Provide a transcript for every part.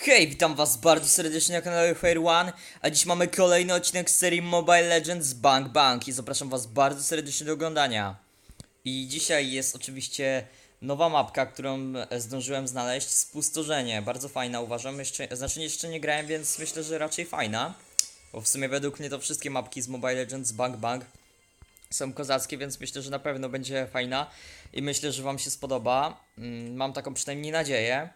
Hej, witam was bardzo serdecznie na kanale Fair One, a dziś mamy kolejny odcinek z serii Mobile Legends Bank Bank i zapraszam was bardzo serdecznie do oglądania. I dzisiaj jest oczywiście nowa mapka, którą e, zdążyłem znaleźć, Spustoszenie, bardzo fajna uważam, jeszcze, znaczy jeszcze nie grałem, więc myślę, że raczej fajna, bo w sumie według mnie to wszystkie mapki z Mobile Legends Bank Bank są kozackie, więc myślę, że na pewno będzie fajna i myślę, że wam się spodoba, Mm, mam taką przynajmniej nadzieję.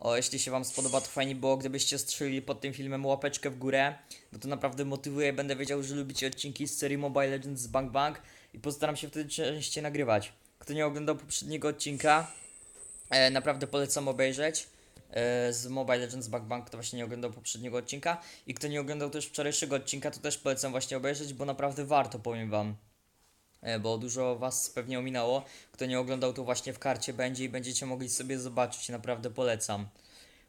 O, jeśli się Wam spodoba, to fajnie było, gdybyście strzelili pod tym filmem łapeczkę w górę, bo to naprawdę motywuje, będę wiedział, że lubicie odcinki z serii Mobile Legends Bank Bank i postaram się wtedy częściej nagrywać. Kto nie oglądał poprzedniego odcinka, e, naprawdę polecam obejrzeć e, z Mobile Legends Bank Bank, kto właśnie nie oglądał poprzedniego odcinka i kto nie oglądał też wczorajszego odcinka, to też polecam właśnie obejrzeć, bo naprawdę warto, powiem Wam. E, bo dużo was pewnie ominęło. Kto nie oglądał, to właśnie w karcie będzie i będziecie mogli sobie zobaczyć. Naprawdę polecam.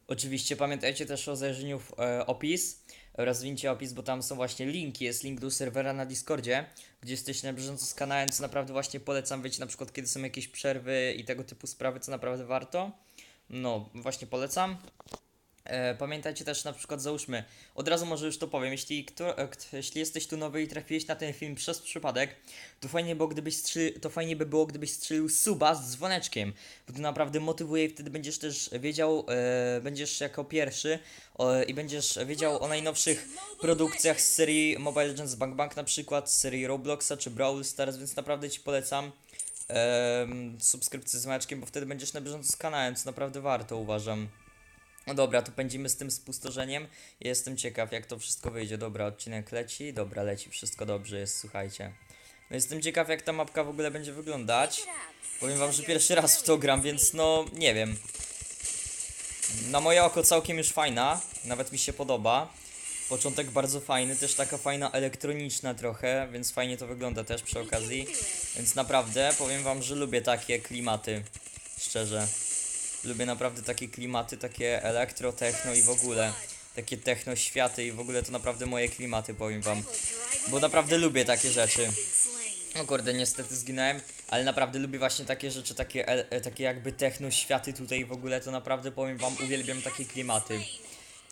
Oczywiście pamiętajcie też o zajrzeniu w e, opis. Rozwincie opis, bo tam są właśnie linki. Jest link do serwera na Discordzie, gdzie jesteście na bieżąco z kanałem, co naprawdę właśnie polecam. Wiecie na przykład, kiedy są jakieś przerwy i tego typu sprawy, co naprawdę warto. No, właśnie polecam. E, pamiętajcie też na przykład, załóżmy, od razu może już to powiem, jeśli, kto, e, kt- jeśli jesteś tu nowy i trafiłeś na ten film przez przypadek, to fajnie, było, gdybyś strzeli, to fajnie by było, gdybyś strzelił suba z dzwoneczkiem, bo to naprawdę motywuje i wtedy będziesz też wiedział, e, będziesz jako pierwszy e, i będziesz wiedział o najnowszych produkcjach z serii Mobile Legends Bank Bank, na przykład z serii Robloxa czy Brawl Stars, więc naprawdę Ci polecam em, subskrypcję z dzwoneczkiem, bo wtedy będziesz na bieżąco z kanałem, co naprawdę warto, uważam. No dobra, to pędzimy z tym spustoszeniem. Jestem ciekaw, jak to wszystko wyjdzie. Dobra, odcinek leci. Dobra, leci, wszystko dobrze jest, słuchajcie. No jestem ciekaw, jak ta mapka w ogóle będzie wyglądać. Powiem wam, że pierwszy raz w to gram, więc no, nie wiem. Na moje oko całkiem już fajna, nawet mi się podoba. Początek bardzo fajny, też taka fajna elektroniczna trochę, więc fajnie to wygląda też przy okazji. Więc naprawdę powiem wam, że lubię takie klimaty. Szczerze. Lubię naprawdę takie klimaty, takie elektro, techno i w ogóle. Takie techno światy i w ogóle to naprawdę moje klimaty, powiem wam. Bo naprawdę lubię takie rzeczy. O kurde, niestety zginąłem, ale naprawdę lubię właśnie takie rzeczy, takie, e, takie jakby techno światy tutaj w ogóle, to naprawdę powiem wam, uwielbiam takie klimaty.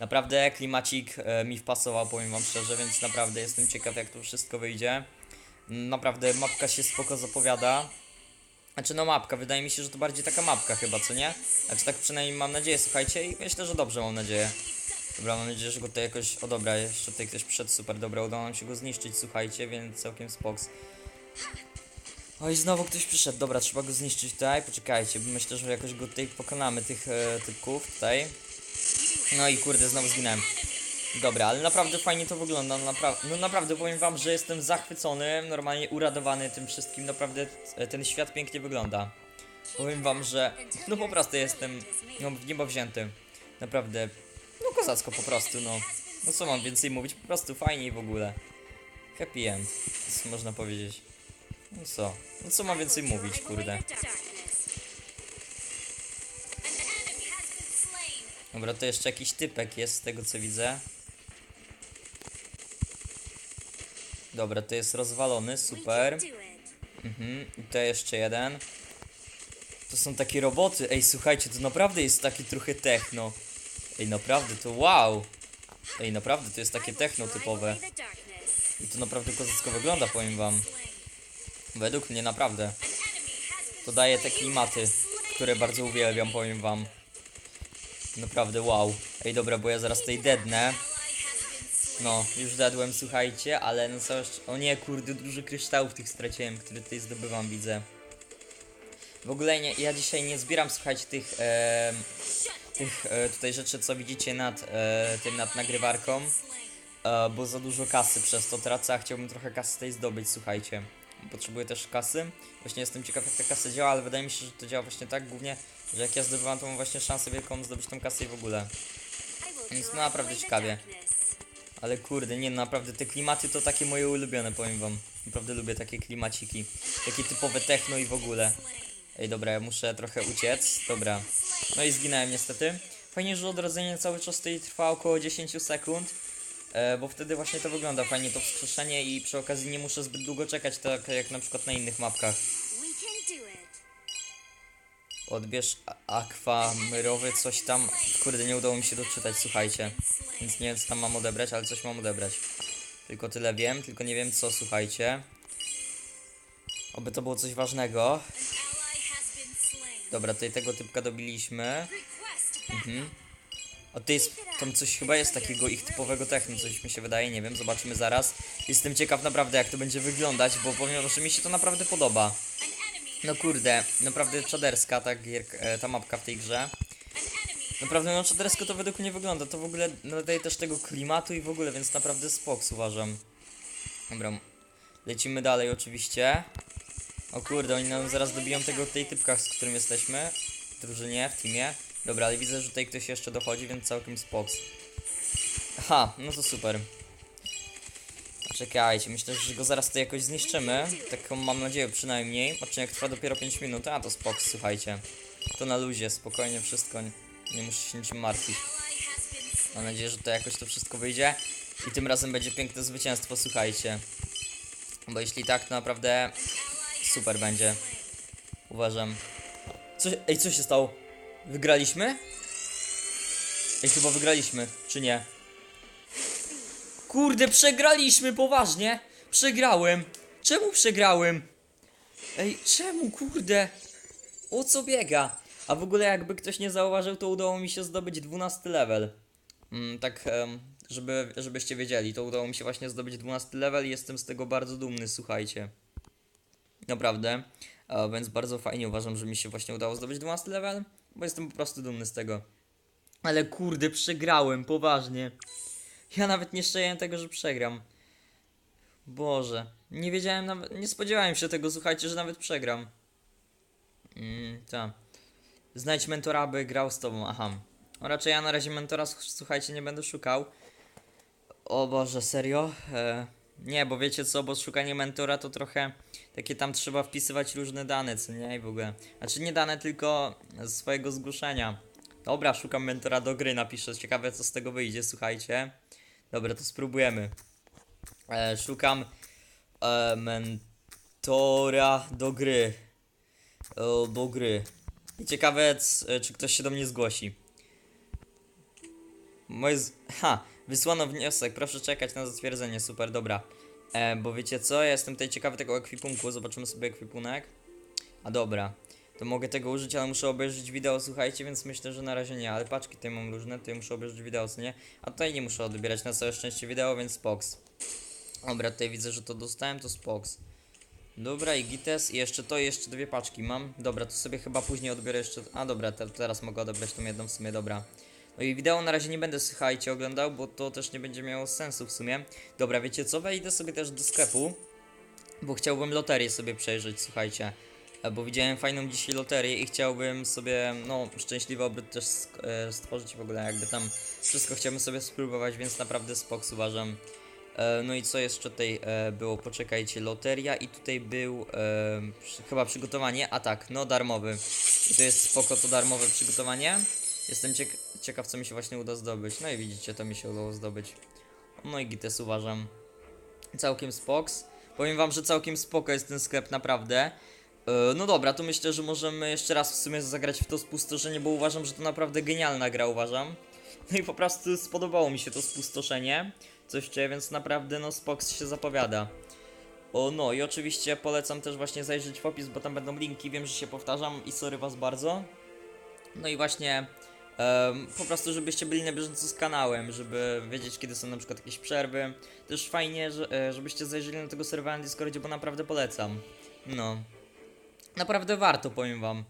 Naprawdę klimacik e, mi wpasował, powiem wam szczerze, więc naprawdę jestem ciekaw jak to wszystko wyjdzie. Naprawdę mapka się spoko zapowiada. Znaczy no mapka, wydaje mi się, że to bardziej taka mapka chyba, co nie? Znaczy tak przynajmniej mam nadzieję, słuchajcie i myślę, że dobrze mam nadzieję. Dobra, mam nadzieję, że go tutaj jakoś... O dobra, jeszcze tutaj ktoś przyszedł, super, dobra, udało nam się go zniszczyć, słuchajcie, więc całkiem spoks. Oj, znowu ktoś przyszedł, dobra, trzeba go zniszczyć tutaj, poczekajcie, bo myślę, że jakoś go tutaj pokonamy, tych e, typków tutaj. No i kurde, znowu zginąłem. Dobra, ale naprawdę fajnie to wygląda, napra no naprawdę powiem wam, że jestem zachwycony, normalnie uradowany tym wszystkim, naprawdę e, ten świat pięknie wygląda. Powiem wam, że no po prostu jestem no, w niebo wzięty. Naprawdę, no kozacko po prostu, no. No co mam więcej mówić, po prostu fajnie i w ogóle. Happy end, co można powiedzieć. No co, no co mam więcej mówić, kurde. Dobra, to jeszcze jakiś typek jest z tego co widzę. Dobra, to jest rozwalony, super. Mhm, i to jeszcze jeden. To są takie roboty. Ej, słuchajcie, to naprawdę jest takie trochę techno. Ej, naprawdę, to wow. Ej, naprawdę, to jest takie techno typowe. I to naprawdę kozacko wygląda, powiem wam. Według mnie naprawdę. To daje te klimaty, które bardzo uwielbiam, powiem wam. Naprawdę wow. Ej, dobra, bo ja zaraz tutaj dednę. No, już dedłem, słuchajcie, ale no co jeszcze... O nie, kurde, dużo kryształów tych straciłem, które tutaj zdobywam, widzę. W ogóle nie, ja dzisiaj nie zbieram, słuchajcie, tych, em, tych e, tutaj rzeczy, co widzicie nad e, tym, nad nagrywarką, e, bo za dużo kasy przez to tracę, a chciałbym trochę kasy tutaj zdobyć, słuchajcie. Potrzebuję też kasy. Właśnie jestem ciekaw, jak ta kasa działa, ale wydaje mi się, że to działa właśnie tak głównie, że jak ja zdobywam, to mam właśnie szansę wielką zdobyć tą kasę i w ogóle. Więc no naprawdę ciekawie. Ale kurde, nie, naprawdę te klimaty to takie moje ulubione, powiem wam. Naprawdę lubię takie klimaciki. Takie typowe techno i w ogóle. Ej, dobra, ja muszę trochę uciec. Dobra. No i zginąłem niestety. Fajnie, że odrodzenie cały czas tutaj trwa około 10 sekund. E, bo wtedy właśnie to wygląda fajnie, to wskrzeszenie i przy okazji nie muszę zbyt długo czekać, tak jak na przykład na innych mapkach. Odbierz a- akwamyrowy, coś tam. Kurde, nie udało mi się doczytać, słuchajcie. Więc nie wiem, co tam mam odebrać, ale coś mam odebrać. Tylko tyle wiem, tylko nie wiem co, słuchajcie. Oby to było coś ważnego. Dobra, tutaj tego typka dobiliśmy. Mhm. A to jest, tam coś chyba jest takiego ich typowego technu, coś mi się wydaje, nie wiem, zobaczymy zaraz. Jestem ciekaw naprawdę jak to będzie wyglądać, bo powiem, że mi się to naprawdę podoba. No kurde, naprawdę czaderska ta, gierka, e, ta mapka w tej grze. Naprawdę no czadersko to według mnie wygląda, to w ogóle nadaje też tego klimatu i w ogóle, więc naprawdę spoks uważam. Dobra, lecimy dalej oczywiście. O kurde, oni nam zaraz dobiją tego tej typka, z którym jesteśmy. W drużynie, w teamie. Dobra, ale widzę, że tutaj ktoś jeszcze dochodzi, więc całkiem spoks. Aha, no to super. Czekajcie, myślę, że go zaraz tutaj jakoś zniszczymy. Taką mam nadzieję przynajmniej. Odcinek trwa dopiero 5 minut, a to spoks, słuchajcie. To na luzie, spokojnie wszystko. Nie, muszę się niczym martwić. Mam nadzieję, że to jakoś to wszystko wyjdzie. I tym razem będzie piękne zwycięstwo, słuchajcie. Bo jeśli tak, to naprawdę super będzie. Uważam. Co, ej, co się stało? Wygraliśmy? Ej, chyba wygraliśmy, czy nie? Kurde, przegraliśmy, poważnie! Przegrałem! Czemu przegrałem? Ej, czemu, kurde? O co biega? A w ogóle jakby ktoś nie zauważył, to udało mi się zdobyć 12 level. Mm, tak, żeby, żebyście wiedzieli, to udało mi się właśnie zdobyć 12 level i jestem z tego bardzo dumny, słuchajcie. Naprawdę. Więc bardzo fajnie uważam, że mi się właśnie udało zdobyć 12 level, bo jestem po prostu dumny z tego. Ale kurde, przegrałem, poważnie. Ja nawet nie szczęłem tego, że przegram. Boże, nie wiedziałem nawet, nie spodziewałem się tego, słuchajcie, że nawet przegram. Mm, tak. Znajdź mentora, by grał z tobą, aha. No raczej ja na razie mentora, słuchajcie, nie będę szukał. O Boże, serio? E, nie, bo wiecie co, bo szukanie mentora to trochę takie tam trzeba wpisywać różne dane, co nie? I w ogóle. Znaczy nie dane, tylko z swojego zgłoszenia. Dobra, szukam mentora do gry, napiszę. Ciekawe co z tego wyjdzie, słuchajcie. Dobra, to spróbujemy. E, szukam e, mentora do gry. E, do gry. I ciekawe, c, czy ktoś się do mnie zgłosi. Moje z... Ha! Wysłano wniosek, proszę czekać na zatwierdzenie, super, dobra. E, bo wiecie co, ja jestem tutaj ciekawy tego ekwipunku, zobaczymy sobie ekwipunek. A dobra, to mogę tego użyć, ale muszę obejrzeć wideo, słuchajcie, więc myślę, że na razie nie, ale paczki tutaj mam różne, tutaj muszę obejrzeć wideo, co nie? A tutaj nie muszę odbierać na całe szczęście wideo, więc spoks. Dobra, tutaj widzę, że to dostałem, to spoks. Dobra, i gites, i jeszcze to, i jeszcze dwie paczki mam. Dobra, to sobie chyba później odbiorę jeszcze... A dobra, te, teraz mogę odebrać tą jedną w sumie, dobra. No i wideo na razie nie będę, słuchajcie, oglądał, bo to też nie będzie miało sensu w sumie. Dobra, wiecie co, wejdę sobie też do sklepu, bo chciałbym loterię sobie przejrzeć, słuchajcie. E, Bo widziałem fajną dzisiaj loterię i chciałbym sobie, no, szczęśliwy obrót też e, stworzyć w ogóle, jakby tam wszystko chciałbym sobie spróbować, więc naprawdę spoks uważam. E, No i co jeszcze tutaj e, było? Poczekajcie, loteria i tutaj był e, chyba przygotowanie, a tak, no darmowy. I to jest spoko to darmowe przygotowanie. Jestem ciek ciekaw co mi się właśnie uda zdobyć. No i widzicie, to mi się udało zdobyć. No i gites uważam. Całkiem spoks. Powiem wam, że całkiem spoko jest ten sklep naprawdę. E, No dobra, to myślę, że możemy jeszcze raz w sumie zagrać w to spustoszenie, bo uważam, że to naprawdę genialna gra, uważam. No i po prostu spodobało mi się to spustoszenie. Coś czuję, więc naprawdę no Spox się zapowiada. O no i oczywiście polecam też właśnie zajrzeć w opis, bo tam będą linki, wiem, że się powtarzam i sorry was bardzo. No i właśnie em, po prostu, żebyście byli na bieżąco z kanałem, żeby wiedzieć, kiedy są na przykład jakieś przerwy. Też fajnie, że, e, żebyście zajrzeli na tego serwera na Discordzie, bo naprawdę polecam. No. Naprawdę warto, powiem wam.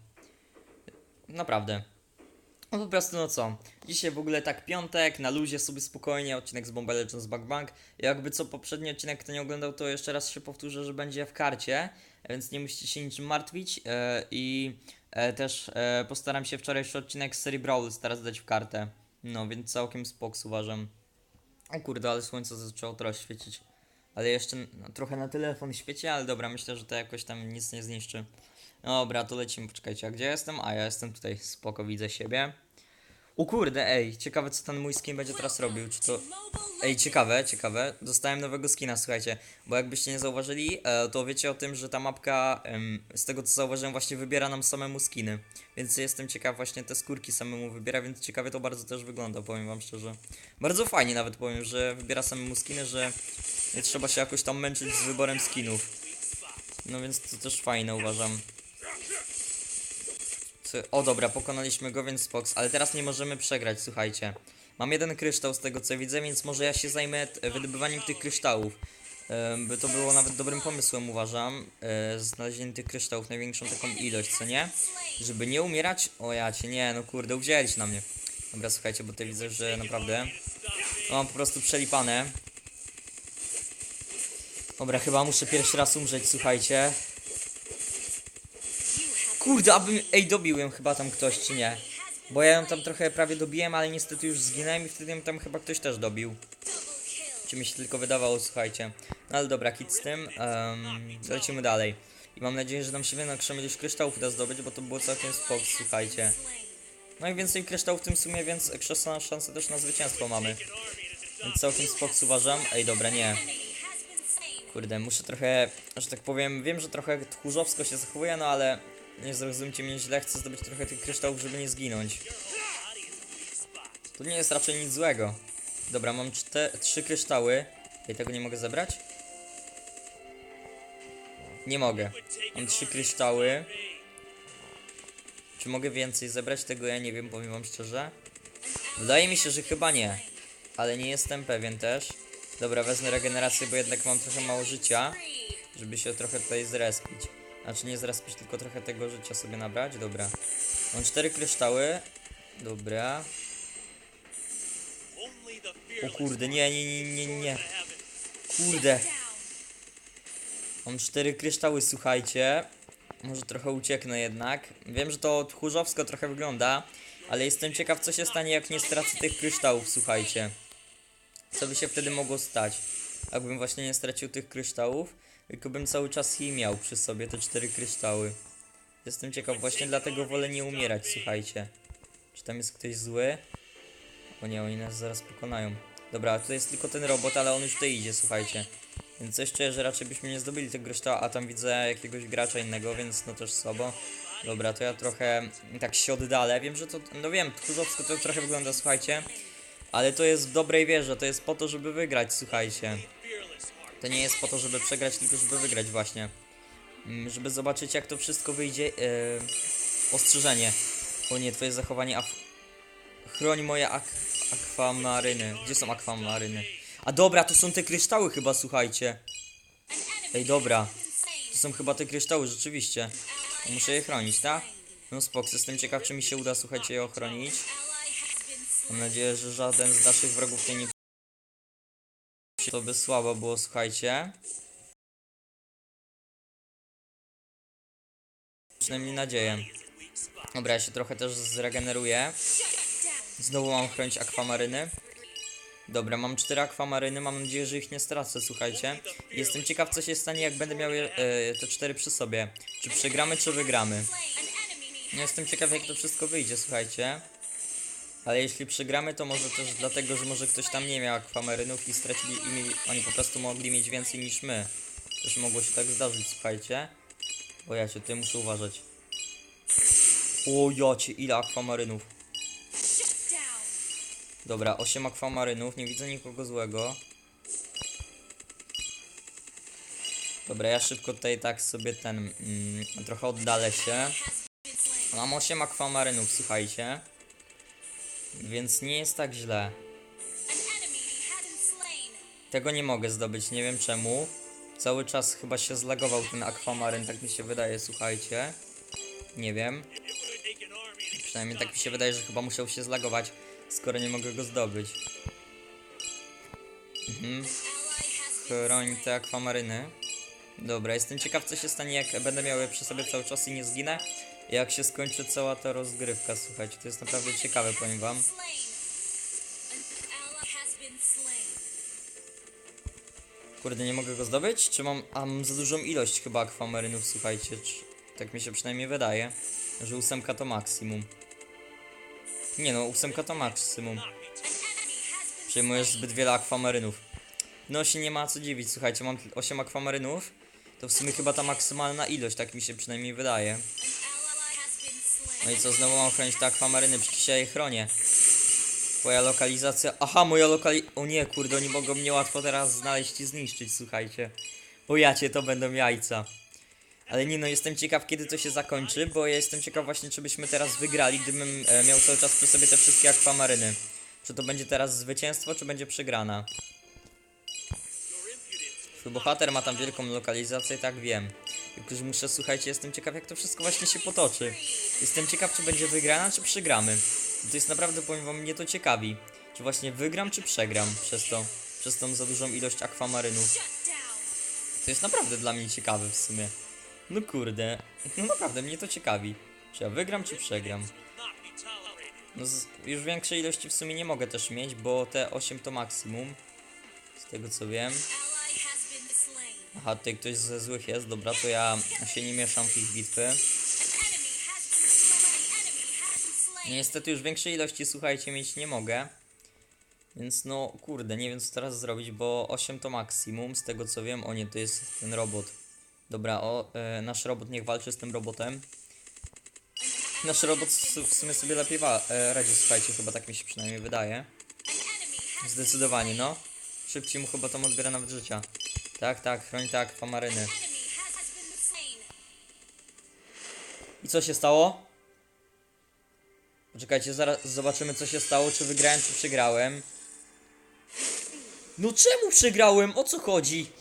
Naprawdę. No po prostu no co, dzisiaj w ogóle tak piątek, na luzie sobie spokojnie, odcinek z Mobile Legends Bug Bang. Jakby co poprzedni odcinek kto nie oglądał, to jeszcze raz się powtórzę, że będzie w karcie, więc nie musicie się niczym martwić e, i e, też e, postaram się wczorajszy odcinek z serii Brawl teraz dać w kartę. No, więc całkiem spoks uważam. O kurde, ale słońce zaczęło teraz świecić. Ale jeszcze no, trochę na telefon świeci, ale dobra, myślę, że to jakoś tam nic nie zniszczy. Dobra, to lecimy, poczekajcie, a gdzie jestem? A ja jestem tutaj, spoko, widzę siebie. O kurde, ej, ciekawe co ten mój skin będzie teraz robił, czy to... Ej, ciekawe, ciekawe. Dostałem nowego skina, słuchajcie. Bo jakbyście nie zauważyli, e, to wiecie o tym, że ta mapka, z tego co zauważyłem, właśnie wybiera nam samemu skiny. Więc jestem ciekaw, właśnie te skórki samemu wybiera, więc ciekawie to bardzo też wygląda, powiem wam szczerze. Bardzo fajnie nawet powiem, że wybiera samemu skiny, że nie trzeba się jakoś tam męczyć z wyborem skinów. No więc to też fajne uważam. O dobra, pokonaliśmy go, więc Fox, ale teraz nie możemy przegrać, słuchajcie. Mam jeden kryształ z tego co widzę, więc może ja się zajmę wydobywaniem tych kryształów. By to było nawet dobrym pomysłem, uważam. E, Znalezienie tych kryształów, największą taką ilość, co nie? Żeby nie umierać. O ja cię, nie, no kurde, uwzięliście na mnie. Dobra, słuchajcie, bo tutaj widzę, że naprawdę. Mam po prostu przelipane. Dobra, chyba muszę pierwszy raz umrzeć, słuchajcie. Kurde, abym. Ej, dobiłem chyba tam ktoś, czy nie? Bo ja ją tam trochę prawie dobiłem, ale niestety już zginąłem i wtedy ją tam chyba ktoś też dobił. Czy mi się tylko wydawało, słuchajcie. No ale dobra, kit z tym. Um, lecimy dalej. I mam nadzieję, że nam się większą ilość kryształów uda zdobyć, bo to było całkiem spok, słuchajcie. No i więcej kryształów w tym sumie, więc ekstra szansę też na zwycięstwo mamy. Więc całkiem spok uważam. Ej, dobra, nie. Kurde, muszę trochę, że tak powiem, wiem, że trochę tchórzowsko się zachowuję, no ale nie zrozumcie mnie źle, chcę zdobyć trochę tych kryształów, żeby nie zginąć. To nie jest raczej nic złego. Dobra, mam trzy kryształy. Ej, tego nie mogę zebrać? Nie mogę. Mam trzy kryształy. Czy mogę więcej zebrać? Tego ja nie wiem, powiem wam szczerze. Wydaje mi się, że chyba nie. Ale nie jestem pewien też. Dobra, wezmę regenerację, bo jednak mam trochę mało życia. Żeby się trochę tutaj zrespić. Znaczy nie zrespić, tylko trochę tego życia sobie nabrać. Dobra. Mam cztery kryształy. Dobra. O kurde, nie, nie, nie, nie, nie. Kurde. Mam cztery kryształy, słuchajcie. Może trochę ucieknę jednak. Wiem, że to tchórzowsko trochę wygląda, ale jestem ciekaw, co się stanie, jak nie stracę tych kryształów, słuchajcie. Co by się wtedy mogło stać? Jakbym właśnie nie stracił tych kryształów, tylko bym cały czas je miał przy sobie, te cztery kryształy. Jestem ciekaw, właśnie dlatego wolę nie umierać, słuchajcie. Czy tam jest ktoś zły? O nie, oni nas zaraz pokonają. Dobra, tutaj jest tylko ten robot, ale on już tutaj idzie, słuchajcie. Więc czuję, że raczej byśmy nie zdobyli tego kryształa, a tam widzę jakiegoś gracza innego, więc no też słabo. Dobra, to ja trochę tak się oddalę. Wiem, że to, no wiem, tchórzowsko to trochę wygląda, słuchajcie. Ale to jest w dobrej wierze, to jest po to, żeby wygrać, słuchajcie. To nie jest po to, żeby przegrać, tylko żeby wygrać właśnie. Mm, Żeby zobaczyć, jak to wszystko wyjdzie. Yy, ostrzeżenie. O nie, twoje zachowanie af... Chroń moje ak akwamaryny. Gdzie są akwamaryny? A dobra, to są te kryształy chyba, słuchajcie. Ej, dobra. To są chyba te kryształy, rzeczywiście. Muszę je chronić, tak? No spok, jestem ciekaw, czy mi się uda, słuchajcie, je ochronić. Mam nadzieję, że żaden z naszych wrogów tutaj nie to by słabo było, słuchajcie. Przynajmniej nadzieję. Dobra, ja się trochę też zregeneruję. Znowu mam chronić akwamaryny. Dobra, mam cztery akwamaryny, mam nadzieję, że ich nie stracę, słuchajcie. Jestem ciekaw, co się stanie, jak będę miał e, te cztery przy sobie. Czy przegramy, czy wygramy. Jestem ciekaw, jak to wszystko wyjdzie, słuchajcie. Ale jeśli przegramy, to może też dlatego, że może ktoś tam nie miał akwamarynów i stracili i mieli, oni po prostu mogli mieć więcej niż my. Też mogło się tak zdarzyć, słuchajcie. O ja cię, tutaj muszę uważać. O ja cię, ile akwamarynów. Dobra, 8 akwamarynów, nie widzę nikogo złego. Dobra, ja szybko tutaj tak sobie ten, mm, trochę oddalę się. Mam 8 akwamarynów, słuchajcie. Więc nie jest tak źle. Tego nie mogę zdobyć, nie wiem czemu. Cały czas chyba się zlagował ten akwamaryn, tak mi się wydaje, słuchajcie. Nie wiem. Przynajmniej tak mi się wydaje, że chyba musiał się zlagować, skoro nie mogę go zdobyć. Mhm. Chroń te akwamaryny. Dobra, jestem ciekaw co się stanie jak będę miał je przy sobie cały czas i nie zginę. Jak się skończy cała ta rozgrywka, słuchajcie, to jest naprawdę ciekawe, powiem wam. Kurde, nie mogę go zdobyć? Czy mam, a mam za dużą ilość chyba akwamarynów, słuchajcie, czy, tak mi się przynajmniej wydaje, że ósemka to maksimum. Nie no, ósemka to maksimum. Przejmujesz zbyt wiele akwamarynów. No się nie ma co dziwić, słuchajcie, mam 8 akwamarynów. To w sumie chyba ta maksymalna ilość, tak mi się przynajmniej wydaje. No i co, znowu mam chronić te akwamaryny, przecież ja je chronię. Twoja lokalizacja... Aha, moja lokali... O nie, kurde, oni mogą mnie łatwo teraz znaleźć i zniszczyć, słuchajcie. Bo ja cię, to będą jajca. Ale nie no, jestem ciekaw kiedy to się zakończy, bo ja jestem ciekaw właśnie czy byśmy teraz wygrali, gdybym e, miał cały czas przy sobie te wszystkie akwamaryny. Czy to będzie teraz zwycięstwo, czy będzie przegrana? Twój bohater ma tam wielką lokalizację, tak wiem. Tylko, że muszę, słuchajcie, jestem ciekaw jak to wszystko właśnie się potoczy. Jestem ciekaw czy będzie wygrana, czy przegramy. To jest naprawdę, powiem wam, mnie to ciekawi. Czy właśnie wygram, czy przegram przez to, przez tą za dużą ilość akwamarynów. To jest naprawdę dla mnie ciekawe w sumie. No kurde, no naprawdę mnie to ciekawi. Czy ja wygram, czy przegram? No już większej ilości w sumie nie mogę też mieć, bo te 8 to maksimum. Z tego co wiem. Aha, tutaj ktoś ze złych jest, dobra, to ja się nie mieszam w ich bitwy. Niestety już większej ilości, słuchajcie, mieć nie mogę. Więc no, kurde, nie wiem co teraz zrobić, bo 8 to maksimum, z tego co wiem. O nie, to jest ten robot. Dobra, o, e, nasz robot niech walczy z tym robotem. Nasz robot w sumie sobie lepiej wa- e, radzi, słuchajcie, chyba tak mi się przynajmniej wydaje. Zdecydowanie, no. Szybciej mu chyba tam odbiera nawet życia. Tak, tak, chroń tak, akwaryny. I co się stało? Poczekajcie, zaraz zobaczymy co się stało, czy wygrałem, czy przegrałem. No czemu przegrałem? O co chodzi?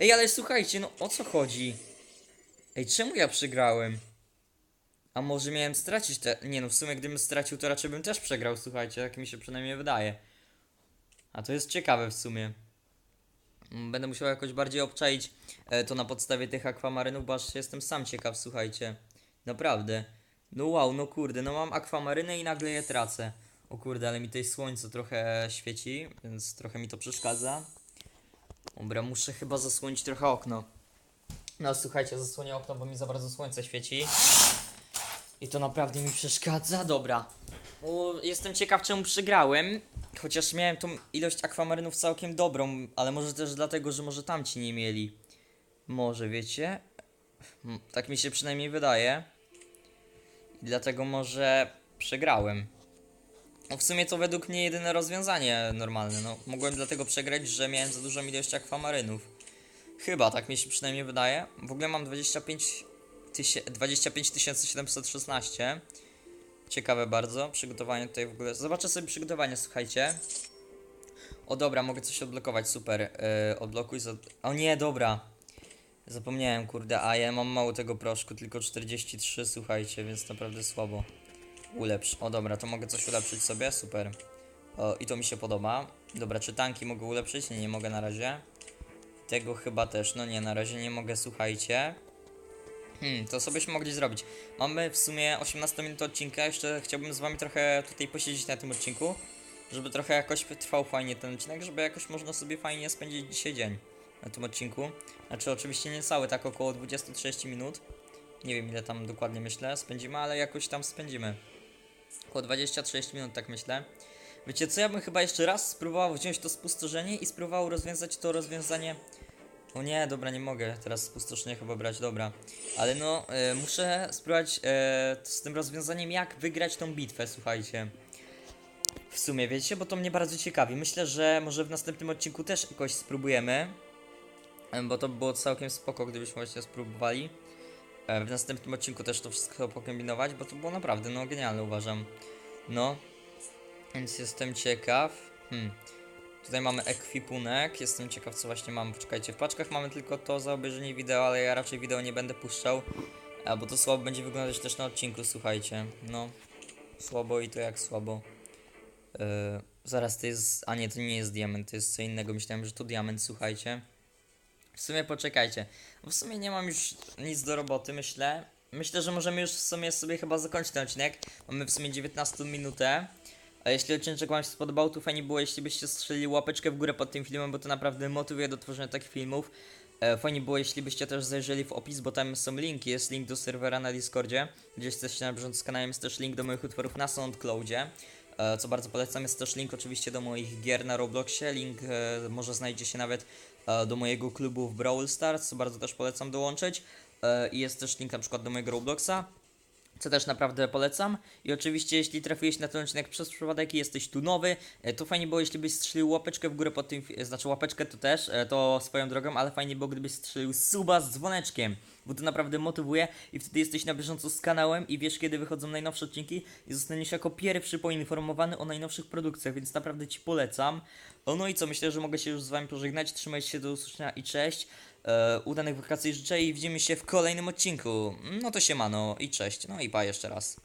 Ej, ale słuchajcie, no o co chodzi? Ej, czemu ja przegrałem? A może miałem stracić te... Nie no, w sumie gdybym stracił, to raczej bym też przegrał, słuchajcie, jak mi się przynajmniej wydaje. A to jest ciekawe w sumie. Będę musiał jakoś bardziej obczaić e, to na podstawie tych akwamarynów, bo aż jestem sam ciekaw, słuchajcie. Naprawdę. No wow, no kurde, no mam akwamarynę i nagle je tracę. O kurde, ale mi tutaj słońce trochę świeci, więc trochę mi to przeszkadza. Dobra, muszę chyba zasłonić trochę okno. No słuchajcie, zasłonię okno, bo mi za bardzo słońce świeci. I to naprawdę mi przeszkadza. Dobra. Bo jestem ciekaw, czemu przegrałem. Chociaż miałem tą ilość akwamarynów całkiem dobrą, ale może też dlatego, że może tamci nie mieli. Może, wiecie? Mm, Tak mi się przynajmniej wydaje. I dlatego może przegrałem. No w sumie to według mnie jedyne rozwiązanie normalne. No, mogłem dlatego przegrać, że miałem za dużą ilość akwamarynów. Chyba, tak mi się przynajmniej wydaje. W ogóle mam 25 tysię- 25 716. Ciekawe bardzo. Przygotowanie tutaj w ogóle. Zobaczę sobie przygotowanie, słuchajcie. O dobra, mogę coś odblokować, super. Yy, odblokuj. Za... O nie, dobra. Zapomniałem, kurde, a ja mam mało tego proszku, tylko 43, słuchajcie, więc naprawdę słabo. Ulepsz. O dobra, to mogę coś ulepszyć sobie, super. O, i to mi się podoba. Dobra, czy tanki mogę ulepszyć? Nie, nie mogę na razie. Tego chyba też, no nie, na razie nie mogę, słuchajcie. Hmm, to co byśmy mogli zrobić? Mamy w sumie 18 minut odcinka, jeszcze chciałbym z wami trochę tutaj posiedzieć na tym odcinku, żeby trochę jakoś trwał fajnie ten odcinek, żeby jakoś można sobie fajnie spędzić dzisiaj dzień na tym odcinku. Znaczy oczywiście nie cały, tak około 20-30 minut. Nie wiem ile tam dokładnie myślę, spędzimy, ale jakoś tam spędzimy. Około 20-30 minut, tak myślę. Wiecie co, ja bym chyba jeszcze raz spróbował wziąć to spustoszenie i spróbował rozwiązać to rozwiązanie o nie, dobra, nie mogę teraz spustoszenie chyba brać, dobra. Ale no, e, muszę spróbować e, z tym rozwiązaniem, jak wygrać tą bitwę, słuchajcie. W sumie, wiecie, bo to mnie bardzo ciekawi. Myślę, że może w następnym odcinku też jakoś spróbujemy. e, Bo to by było całkiem spoko, gdybyśmy właśnie spróbowali. W następnym odcinku też to wszystko pokombinować, bo to było naprawdę, no, genialne uważam. No, więc jestem ciekaw. Hmm. Tutaj mamy ekwipunek, jestem ciekaw co właśnie mamy, poczekajcie, w paczkach mamy tylko to za obejrzenie wideo, ale ja raczej wideo nie będę puszczał, bo to słabo będzie wyglądać też na odcinku, słuchajcie, no, słabo i to jak słabo. Yy, zaraz to jest, a nie, to nie jest diament, to jest co innego, myślałem, że to diament, słuchajcie. W sumie poczekajcie, w sumie nie mam już nic do roboty, myślę. Myślę, że możemy już w sumie sobie chyba zakończyć ten odcinek, mamy w sumie 19 minutę. A jeśli odcinek Wam się spodobał, to fajnie było, jeśli byście strzelili łapeczkę w górę pod tym filmem, bo to naprawdę motywuje do tworzenia takich filmów. E, fajnie było, jeśli byście też zajrzeli w opis, bo tam są linki. Jest link do serwera na Discordzie, gdzie jesteście na bieżąco z kanałem. Jest też link do moich utworów na SoundCloudzie. E, co bardzo polecam. Jest też link oczywiście do moich gier na Robloxie. Link e, może znajdzie się nawet do mojego klubu w Brawl Stars, co bardzo też polecam dołączyć. I jest też link na przykład do mojego Robloxa co też naprawdę polecam. I oczywiście, jeśli trafiłeś na ten odcinek przez przypadek i jesteś tu nowy, e, to fajnie było, jeśli byś strzelił łapeczkę w górę pod tym, fi- znaczy łapeczkę to też, e, to swoją drogą, ale fajnie było, gdybyś strzelił suba z dzwoneczkiem, bo to naprawdę motywuje i wtedy jesteś na bieżąco z kanałem i wiesz, kiedy wychodzą najnowsze odcinki i zostaniesz jako pierwszy poinformowany o najnowszych produkcjach, więc naprawdę Ci polecam. O, No i co, myślę, że mogę się już z Wami pożegnać, trzymajcie się, do usłyszenia i cześć. E, udanych wakacji życzę i widzimy się w kolejnym odcinku. No to siemano i cześć, no i pa jeszcze raz.